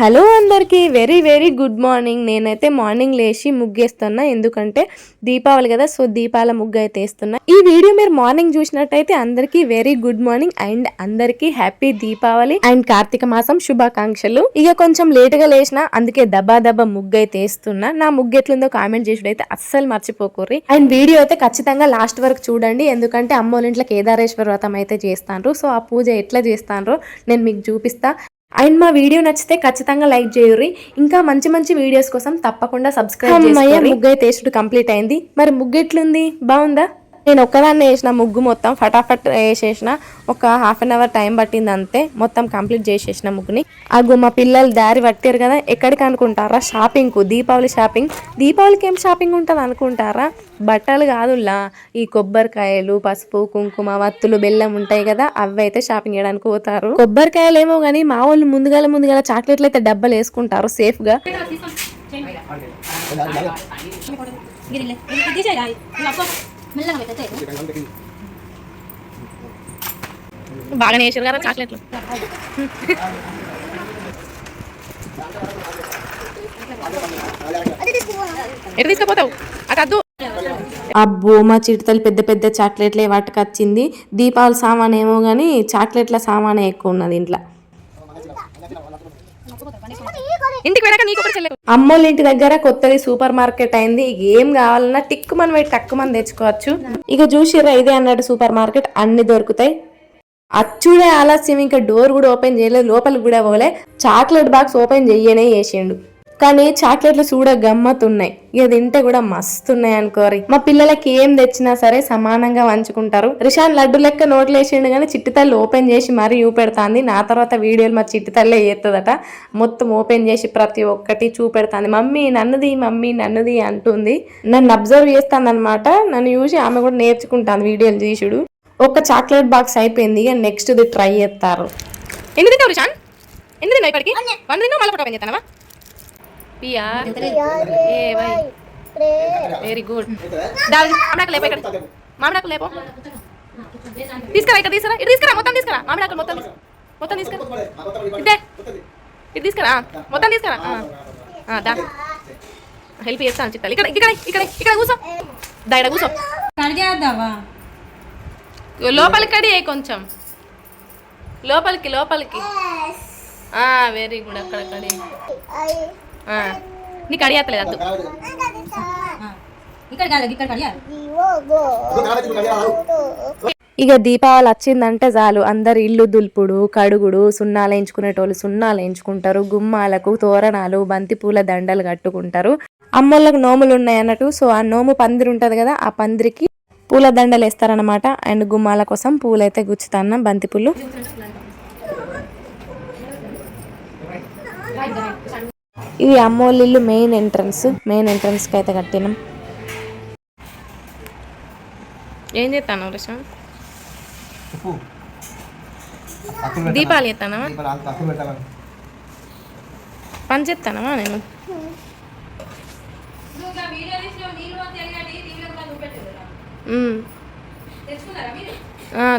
Hello అందరికీ very very good morning నేనైతే morning లేచి ముగ్గేస్తున్నా. ఎందుకంటే దీపావళి కదా సో దీపాల ముగ్గు అయితే వేస్తున్నా. ఈ వీడియో మీరు మార్నింగ్ చూసినట్టయితే అందరికీ వెరీ గుడ్ మార్నింగ్ అండ్ అందరికీ హ్యాపీ దీపావళి అండ్ కార్తీక మాసం శుభాకాంక్షలు. ఇక కొంచెం లేటుగా లేచినా లేచిన అందుకే దబా దబా ముగ్గు అయితే వేస్తున్నా. నా ముగ్గు ఎట్లుందో కామెంట్ చేసుడైతే అస్సలు మర్చిపోకూర్రి. అండ్ వీడియో అయితే ఖచ్చితంగా లాస్ట్ వరకు చూడండి. ఎందుకంటే అమ్మోళ్ళ ఇంట్లో కేదారేశ్వర వ్రతం అయితే చేస్తాను సో ఆ పూజ ఎట్లా చేస్తానో నేను మీకు చూపిస్తా. అండ్ మా వీడియో నచ్చితే ఖచ్చితంగా లైక్ చేయుర్రి. ఇంకా మంచి మంచి వీడియోస్ కోసం తప్పకుండా సబ్స్క్రైబ్ ముగ్గు అయితే కంప్లీట్ అయింది. మరి ముగ్గు ఎట్లుంది బాగుందా నేను ఒక్కదాన్ని వేసిన ముగ్గు మొత్తం ఫటాఫట్ వేసేసిన ఒక హాఫ్ అన్ అవర్ టైం పట్టింది అంతే. మొత్తం కంప్లీట్ చేసేసిన ముగ్గుని. అగు మా పిల్లలు దారి పట్టారు కదా ఎక్కడికి అనుకుంటారా? షాపింగ్కు దీపావళి షాపింగ్ దీపావళికి ఏం షాపింగ్ ఉంటుంది అనుకుంటారా? బట్టలు కాదులా ఈ కొబ్బరికాయలు పసుపు కుంకుమ వత్తులు బెల్లం ఉంటాయి కదా అవి అయితే షాపింగ్ చేయడానికి పోతారు. కొబ్బరికాయలు ఏమో కానీ మా వాళ్ళు ముందుగాల ముందుగాల చాక్లెట్లు అయితే డబ్బలు వేసుకుంటారు సేఫ్గా. గిరిలే మెల్లగా పెట్టే బాగా వేసారు కదా చాక్లెట్లు. ఎటు తీసుకుపోతావు? అటు అబ్బో మా చిడతలు పెద్ద పెద్ద చాక్లెట్లే వాటికొచ్చింది దీపావళి సామాన్ ఏమో కానీ చాక్లెట్ల సామానే ఎక్కువ ఉన్నది ఇంట్లో. ఇంటికి వెనక నీకు ఒకటి అమ్మోళ్ళ ఇంటి దగ్గర కొత్తది సూపర్ మార్కెట్ అయింది. ఏం కావాలన్నా టిక్కు మనం పెట్టి తక్కువ మనం తెచ్చుకోవచ్చు. ఇక చూసిర్రా ఇదే అన్నట్టు సూపర్ మార్కెట్. అన్ని దొరుకుతాయి. అచ్చుడే ఆలస్యం. ఇంకా డోర్ కూడా ఓపెన్ చేయలేదు. లోపలికి కూడా పోలే. చాక్లెట్ బాక్స్ ఓపెన్ చెయ్యనే చేసిండు. కానీ చాక్లెట్లు చూడ గమ్మత్తున్నాయి ఇక తింటే కూడా మస్తున్నాయి అనుకోరి మా పిల్లలకి ఏం తెచ్చినా సరే సమానంగా వంచుకుంటారు. రిషాన్ లడ్డు లెక్క నోట్లు వేసిండు కానీ చిట్టి తల్లి ఓపెన్ చేసి మరీ చూపెడతాంది. నా తర్వాత వీడియోలు మా చిట్టి తల్లే చేస్తుందట మొత్తం ఓపెన్ చేసి ప్రతి ఒక్కటి చూపెడతాంది. మమ్మీ నన్నుది మమ్మీ నన్నుది అంటుంది. నన్ను అబ్జర్వ్ చేస్తాను అనమాట నన్ను చూసి ఆమె కూడా నేర్చుకుంటాను వీడియోలు తీసుడు. ఒక చాక్లెట్ బాక్స్ అయిపోయింది. ఇక నెక్స్ట్ ది ట్రై చేస్తారు తింటావు రిషాన్? తిన్నావు ఇప్పటికి? వంద మళ్ళీ ఓపెన్ చేస్తానవా పియా. ఏ వై. వెరీ గుడ్ మామిడాకు లేపో ఇక్కడ. మామిడాకు లేపో. తీసుకురా ఇక్కడ తీసుకురా. ఇటు తీసుకురా మొత్తం తీసుకురా. మామిడాకు మొత్తం మొత్తం తీసుకురా. ఇదే ఇది తీసుకురా. మొత్తం తీసుకురా. ఆ. ఆ, దా. హెల్ప్ చేస్తాను చిట్టాలి ఇక్కడ ఇక్కడ ఇక్కడ ఇక్కడ కూర్చో. దా ఇక్కడ కూర్చో. లోపలికి కడి కొంచెం. లోపలికి లోపలికి. వెరీ గుడ్ అక్కడ కడి నీకు అద్దు. ఇక్కడ కాదు ఇక్కడ ఇక దీపావళి వచ్చిందంటే చాలు. అందరు ఇల్లు దుల్పుడు కడుగుడు సున్నాలు వేయించుకునేటోళ్ళు సున్నాలు వేయించుకుంటారు గుమ్మాలకు తోరణాలు బంతిపూల దండలు కట్టుకుంటారు. అమ్మోళ్ళకు నోములు ఉన్నాయి అన్నట్టు సో ఆ నోము పందిరి ఉంటది కదా ఆ పందిరికి పూల దండలు వేస్తారనమాట అండ్ గుమ్మాల కోసం పూలు అయితే గుచ్చుతాన్న బంతిపూలు. ఇది అమ్మోళ్ళ ఇల్లు మెయిన్ ఎంట్రన్స్ మెయిన్ ఎంట్రన్స్కి అయితే కట్టినాం. ఏం చేస్తాను తక్కువ దీపాలు చేస్తానా పని చేస్తానమా నేను?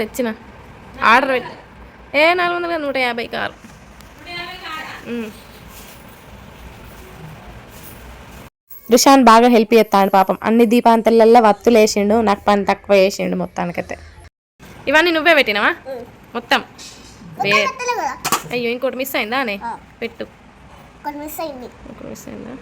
తెచ్చిన. ఆర్డర్ పెట్టి ఏ నాలుగు వందల నూట యాభై కారు రిషాన్ బాగా హెల్ప్ చేస్తాడు పాపం. అన్ని దీపాంతలల్లో వత్తులు వేసిండు నాకు పని తక్కువ వేసిండు మొత్తానికైతే. ఇవన్నీ నువ్వే పెట్టినావా? మొత్తం. అయ్యో ఇంకోటి మిస్ అయిందా అనే? పెట్టు. మిస్ అయింది. ఇంకోటి మిస్ అయిందా?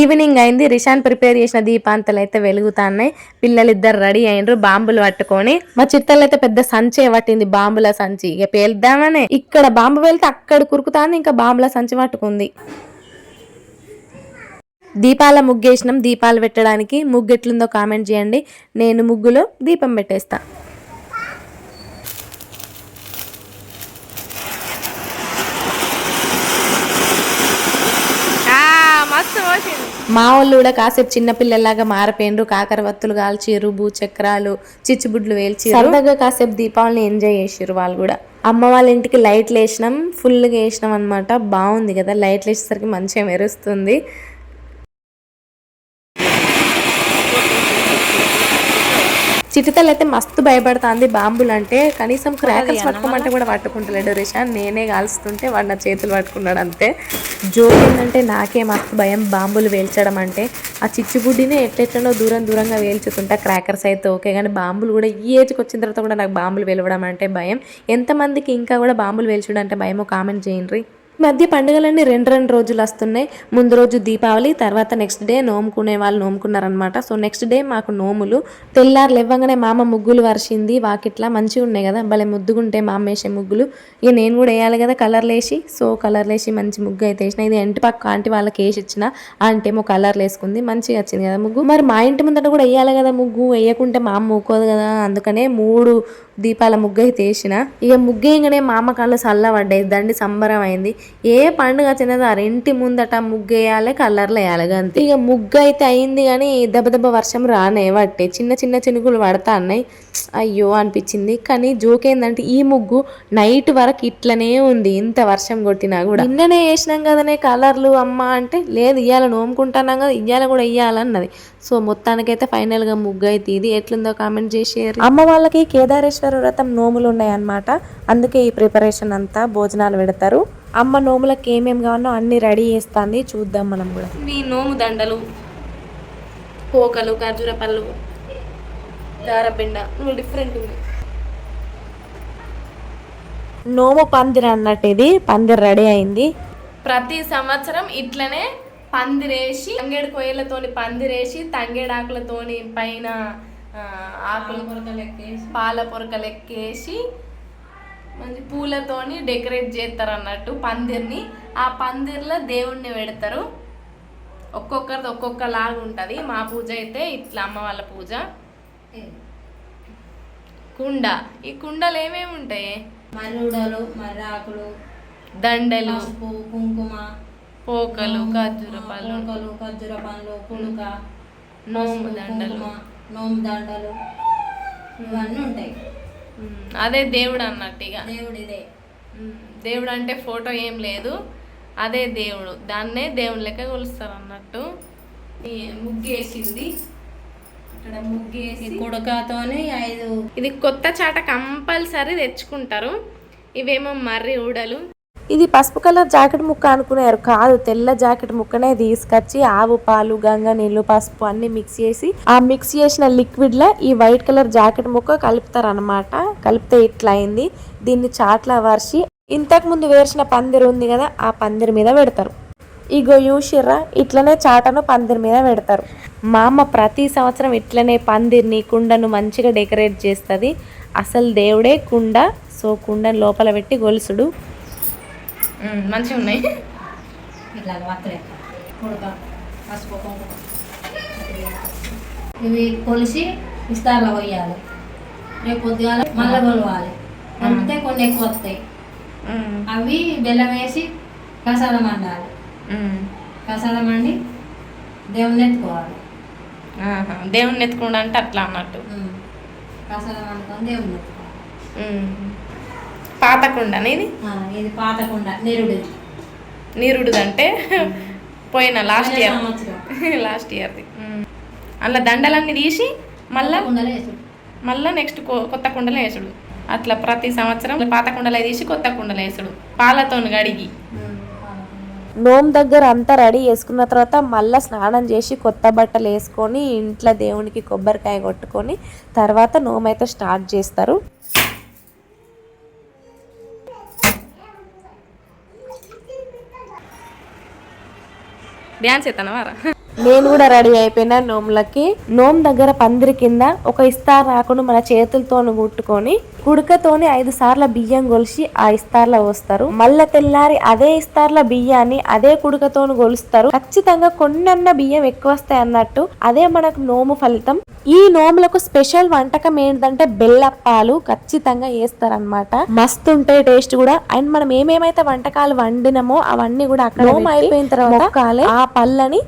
ఈవినింగ్ అయింది. రిషాన్ ప్రిపేర్ చేసిన దీపాంతలు అయితే వెలుగుతాన్నాయి. పిల్లలిద్దరు రెడీ అయినరు బాంబులు పట్టుకొని. మా చిత్తలు అయితే పెద్ద సంచి పట్టింది బాంబుల సంచి. ఇక పేల్దామనే ఇక్కడ బాంబు వెళ్తే అక్కడ కురుకుతాంది ఇంకా బాంబుల సంచి పట్టుకుంది. దీపాల ముగ్గేసినాం. దీపాలు పెట్టడానికి ముగ్గు ఎట్లుందో కామెంట్ చేయండి. నేను ముగ్గులో దీపం పెట్టేస్తా. మా వాళ్ళు కూడా కాసేపు చిన్న పిల్లలాగా మారిపోయిండ్రు కాల్చిర్రు భూచక్రాలు చిచ్చుబుడ్లు వేల్చి సరదాగా కాసేపు దీపావళిని ఎంజాయ్ చేసిర్రు వాళ్ళు కూడా. అమ్మ వాళ్ళ ఇంటికి లైట్లు వేసినాం ఫుల్గా వేసినాం అనమాట బాగుంది కదా లైట్లు వేసేసరికి మంచిగా మెరుస్తుంది. చిటితలు అయితే మస్తు భయపడుతుంది బాంబులు అంటే కనీసం క్రాకర్స్ పట్టుకోమంటే కూడా పట్టుకుంటలేడు రిషాన్ నేనే కాల్స్తుంటే వాడు నా చేతులు పట్టుకున్నాడు అంతే. జోక్ ఏంటంటే నాకే మస్తు భయం బాంబులు వేల్చడం అంటే. ఆ చిచ్చుబుడ్డినే ఎట్లెట్లనో దూరం దూరంగా వేల్చుతుంటా క్రాకర్స్ అయితే ఓకే కానీ బాంబులు కూడా ఈ ఏజ్కి వచ్చిన తర్వాత కూడా నాకు బాంబులు వెలవడం అంటే భయం. ఎంతమందికి ఇంకా కూడా బాంబులు వేల్చడం అంటే భయమో కామెంట్ చేయండి. మధ్య పండుగలన్నీ రెండు రెండు రోజులు వస్తున్నాయి. ముందు రోజు దీపావళి తర్వాత నెక్స్ట్ డే నోముకునే వాళ్ళు నోముకున్నారనమాట సో నెక్స్ట్ డే మాకు నోములు. తెల్లారు లేవ్వగానే మామ ముగ్గులు వరిసింది వాకిట్లా మంచిగా ఉన్నాయి కదా. భలే ముద్దుగుంటే మామ వేసే ముగ్గులు. ఇక నేను కూడా వేయాలి కదా కలర్లు వేసి. సో కలర్లు వేసి మంచి ముగ్గు అయితే వేసిన. ఇది ఇంటి పక్క ఆంటీ వాళ్ళకి వేసి ఇచ్చిన. ఆంటీ ఏమో కలర్లు వేసుకుంది. మంచిగా వచ్చింది కదా ముగ్గు. మరి మా ఇంటి ముందట కూడా వేయాలి కదా ముగ్గు. వేయకుంటే మా అమ్మ ఊకోదు కదా. అందుకనే మూడు దీపాల ముగ్గు అయితే వేసిన. ఇక ముగ్గేయగానే మా అమ్మ కళ్ళు చల్లబడ్డాయి. దండి సంబరం అయింది ఏ పండుగ వచ్చినది ఆ ఇంటి ముందట ముగ్గు వేయాలి కలర్లు వేయాలి అంతే ఇక ముగ్గు అయితే అయింది కానీ దెబ్బ దెబ్బ వర్షం రానే పట్టే. చిన్న చిన్న చినుకులు పడతా అన్నాయి. అయ్యో అనిపించింది. కానీ జోక్ ఏంటంటే ఈ ముగ్గు నైట్ వరకు ఇట్లనే ఉంది. ఇంత వర్షం కొట్టినా కూడా. నిన్ననే వేసినాం కదనే కలర్లు అమ్మ అంటే లేదు ఇయ్యాల నోముకుంటున్నాం కదా ఇయ్యాల కూడా ఇయ్యాలన్నది. సో మొత్తానికైతే ఫైనల్గా ముగ్గు అయితే ఇది. ఎట్లుందో కామెంట్ చేసేయారు అమ్మ వాళ్ళకి కేదారేశ్వర వ్రతం నోములు ఉన్నాయన్నమాట. అందుకే ఈ ప్రిపరేషన్ అంతా భోజనాలు పెడతారు. అమ్మ నోములకు ఏమేమి కావాలో అన్ని రెడీ చేస్తుంది. చూద్దాం మనం కూడా. మీ నోము దండలు పోకలు ఖర్జూర పళ్ళు. దారపిండ నువ్వు డిఫరెంట్ ఉంది. నోము పందిరి అన్నట్టు ఇది పందిరి రెడీ అయింది. ప్రతి సంవత్సరం ఇట్లనే పందిరేసి తంగేడు కొయ్యలతోని పందిరేసి తంగేడాకులతోని పైన ఆకుల పొరకలు ఎక్కేసి పాల పొరకలు ఎక్కేసి మంచి పూలతోని డెకరేట్ చేస్తారు అన్నట్టు పందిర్ని. ఆ పందిర్లో దేవుణ్ణి పెడతారు. ఒక్కొక్కరిది ఒక్కొక్క లాగా ఉంటుంది మా పూజ అయితే ఇట్లా అమ్మ వాళ్ళ పూజ. కుండ. ఈ కుండలు ఏమేమి ఉంటాయి? మర్రుడలు మర్రాకులు దండలు పసుపు కుంకుమ పోకలు ఖర్జూర పళ్ళు పూకలు ఖర్జూర పండ్లు పులుక నోము దండలు. నోము దండలు ఇవన్నీ ఉంటాయి. అదే దేవుడు అన్నట్టు ఇక దేవుడిదే. ఉమ్, దేవుడు అంటే ఫోటో ఏం లేదు. అదే దేవుడు. దాన్నే దేవుని లెక్క కొలుస్తారు అన్నట్టు. ఈ ముగ్గేసింది ఇక్కడ ముగ్గేసి కుడకతోని ఐదు ఇది కొత్త చాట కంపల్సరీ తెచ్చుకుంటారు. ఇవేమో మర్రి ఊడలు. ఇది పసుపు కలర్ జాకెట్ ముక్క అనుకున్నారు. కాదు తెల్ల జాకెట్ ముక్కనే తీసుకొచ్చి ఆవు పాలు గంగ నీళ్ళు పసుపు అన్ని మిక్స్ చేసి ఆ మిక్స్ చేసిన లిక్విడ్లో ఈ వైట్ కలర్ జాకెట్ ముక్క కలుపుతారు అనమాట కలిపితే ఇట్లా అయింది. దీన్ని చాట్ల వరిసి ఇంతకు ముందు వేసిన పందిరి ఉంది కదా ఆ పందిరి మీద పెడతారు. ఇగో యూషిర్రా ఇట్లనే చాటను పందిరి మీద పెడతారు. మా అమ్మ ప్రతి సంవత్సరం ఇట్లనే పందిరిని కుండను మంచిగా డెకరేట్ చేస్తుంది. అసలు దేవుడే కుండ సో కుండను లోపల పెట్టి గొలుసుడు. మంచిగా ఉన్నాయి. ఇవి కొలిసి ఇస్తార్లో పోయాలి రేపు పొద్దుగాల మళ్ళీ కొలవాలి. అంతే కొన్ని ఎక్కువ వస్తాయి. అవి బెల్లం వేసి కసాలం వండాలి వండి దేవుని ఎత్తుకోవాలి. దేవుణ్ణి ఎత్తుకుండా అంటే అట్లా అన్నట్టు. కసాలం వండుకొని దేవుని ఎత్తుకోవాలి. ఉమ్. పాత కుండని ఇది? ఇది పాతకుండా నిరుడిది నీరుడుది అంటే పోయిన లాస్ట్ ఇయర్. లాస్ట్ ఇయర్ది అలా దండలన్నీ తీసి మళ్ళా మళ్ళా నెక్స్ట్ కొత్త కుండలో వేసుడు. అట్లా ప్రతి సంవత్సరం పాత కుండలో తీసి కొత్త కుండలో వేసుడు. పాలతోని గడిగి నోమ్ దగ్గర అంతా రెడీ చేసుకున్న తర్వాత మళ్ళీ స్నానం చేసి కొత్త బట్టలు వేసుకొని ఇంట్లో దేవునికి కొబ్బరికాయ కొట్టుకొని తర్వాత నోమ్ అయితే స్టార్ట్ చేస్తారు. డ్యాన్స్ ఎత్తాను నేను కూడా రెడీ అయిపోయినా నోములకి. నోమ్ దగ్గర పందిరి కింద ఒక ఇస్తార్ రాకుండా మన చేతులతో కుట్టుకొని కుడుకతోని ఐదు సార్ల బియ్యం కొలిసి ఆ ఇస్తార్లో పోస్తారు. మళ్ళా తెల్లారి అదే ఇస్తార్ల బియ్యాన్ని అదే కుడుకతోని కొలుస్తారు ఖచ్చితంగా కొన్నన్న బియ్యం ఎక్కువ వస్తాయి అన్నట్టు అదే మనకు నోము ఫలితం. ఈ నోములకు స్పెషల్ వంటకం ఏంటంటే బెల్లప్పాలు ఖచ్చితంగా వేస్తారనమాట మస్తు ఉంటాయి టేస్ట్ కూడా. అండ్ మనం ఏమేమైతే వంటకాలు వండినామో అవన్నీ కూడా అక్కడ నోము అయిపోయిన తర్వాత. ఆ పళ్ళని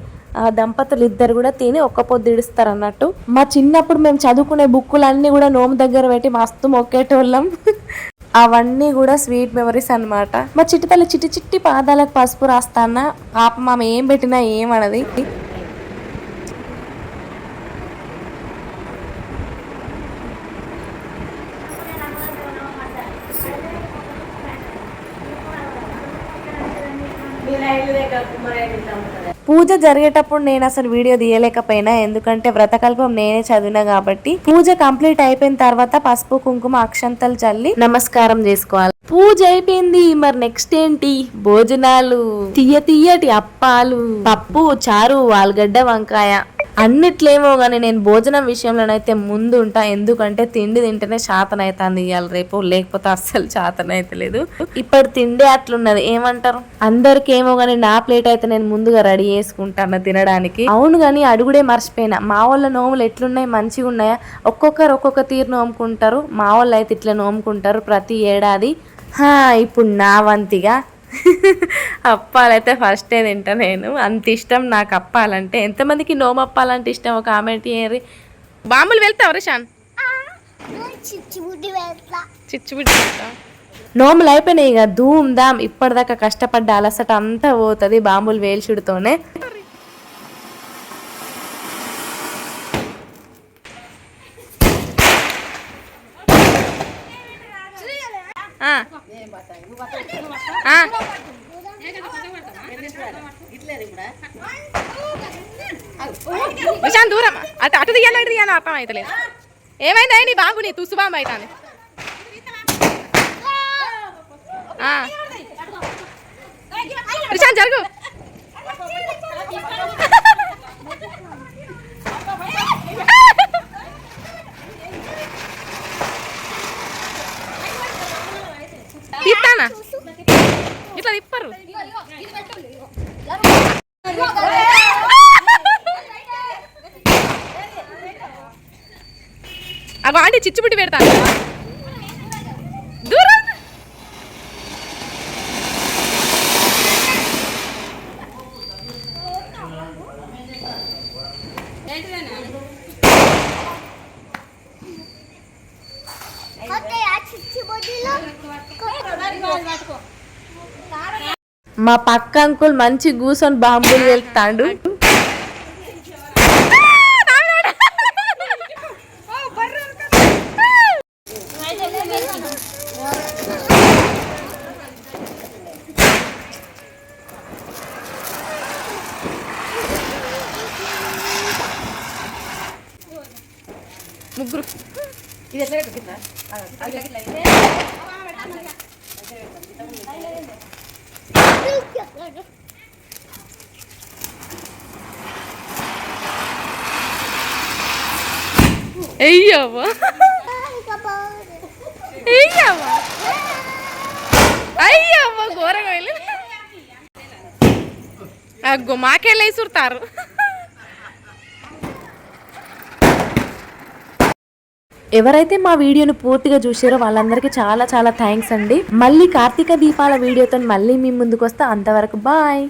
దంపతులు ఇద్దరు కూడా తిని ఒక్క పొద్దు ఇడుస్తారు అన్నట్టు మా చిన్నప్పుడు మేము చదువుకునే బుక్కులన్నీ కూడా నోము దగ్గర పెట్టి మస్తు మొక్కేటోళ్ళం. అవన్నీ కూడా స్వీట్ మెమరీస్ అన్నమాట. మా చిట్టి తల్లి చిట్టి చిట్టి పాదాలకు పసుపు రాస్తాన పాప మామ ఏం పెట్టినా ఏమనది పూజ జరిగేటప్పుడు నేను అసలు వీడియో తీయలేకపోయినా ఎందుకంటే వ్రతకల్పం నేనే చదివినా కాబట్టి. పూజ కంప్లీట్ అయిపోయిన తర్వాత పసుపు కుంకుమ అక్షంతలు చల్లి నమస్కారం చేసుకోవాలి. పూజ అయిపోయింది మరి నెక్స్ట్ ఏంటి? భోజనాలు. తీయ తీయటి అప్పాలు పప్పు చారు ఆలుగడ్డ వంకాయ. అన్నిట్లేమో కానీ నేను భోజనం విషయంలోనైతే ముందు ఉంటా ఎందుకంటే తిండి తింటేనే శాతన అవుతుంది ఇవాళ రేపు. లేకపోతే అస్సలు శాతన లేదు. ఇప్పుడు తిండి అట్లున్నది. ఏమంటారు? అందరికి ఏమో కానీ నా ప్లేట్ అయితే నేను ముందుగా రెడీ చేసుకుంటాను తినడానికి. అవును కానీ అడుగుడే మర్చిపోయినా. మా వాళ్ళ నోములు ఎట్లున్నాయి? మంచిగా ఉన్నాయా ఒక్కొక్కరు ఒక్కొక్క తీరు నోముకుంటారు. మా వాళ్ళు అయితే ఇట్లా నోముకుంటారు ప్రతి ఏడాది. ఇప్పుడు నా వంతిగా అప్పాలైతే ఫస్టే తింటా నేను. అంత ఇష్టం నాకు అప్పాలంటే. ఎంతమందికి నోము అప్పాలంటే ఇష్టం? ఒక కామెంట్ చేయరు బాంబులు వెళ్తావు రిషాన్? చిచ్చుబుడ్డి వెళ్తావు? నోములు అయిపోయినాయి ఇక. ధూమ్ ధామ్. ఇప్పటిదాకా కష్టపడ్డ అలసట అంతా పోతుంది బాంబులు వేల్చుడుతోనే ఆ. ఆ. నిశాంత్ దూరం. అటు అటు తీయాలి ఇటు తీయాలి అర్థం అవుతలేదు ఏమైందా? నీ బాబు నీ తుసు బాంబు అవుతాను జరుగు. ఇస్తానా ఇట్లా తిప్పరు. అవి ఆంటీ చిచ్చుబుట్టి పెడతాను దూరం. మా పక్క అంకుల్ మంచి కూర్చొని బాంబులు వెళ్తాడు. ముగ్గురు. అయ్యవ్వా అయ్యవ్వా అయ్యవ్వ ఘోరంగా వెళ్ళి అగ్గో మాకెళ్ళి ఎవరైతే మా వీడియోను పూర్తిగా చూసారో వాళ్ళందరికీ చాలా చాలా థ్యాంక్స్ అండి. మళ్ళీ కార్తీక దీపాల వీడియోతో మళ్ళీ మీ ముందుకు వస్తా అంతవరకు బాయ్.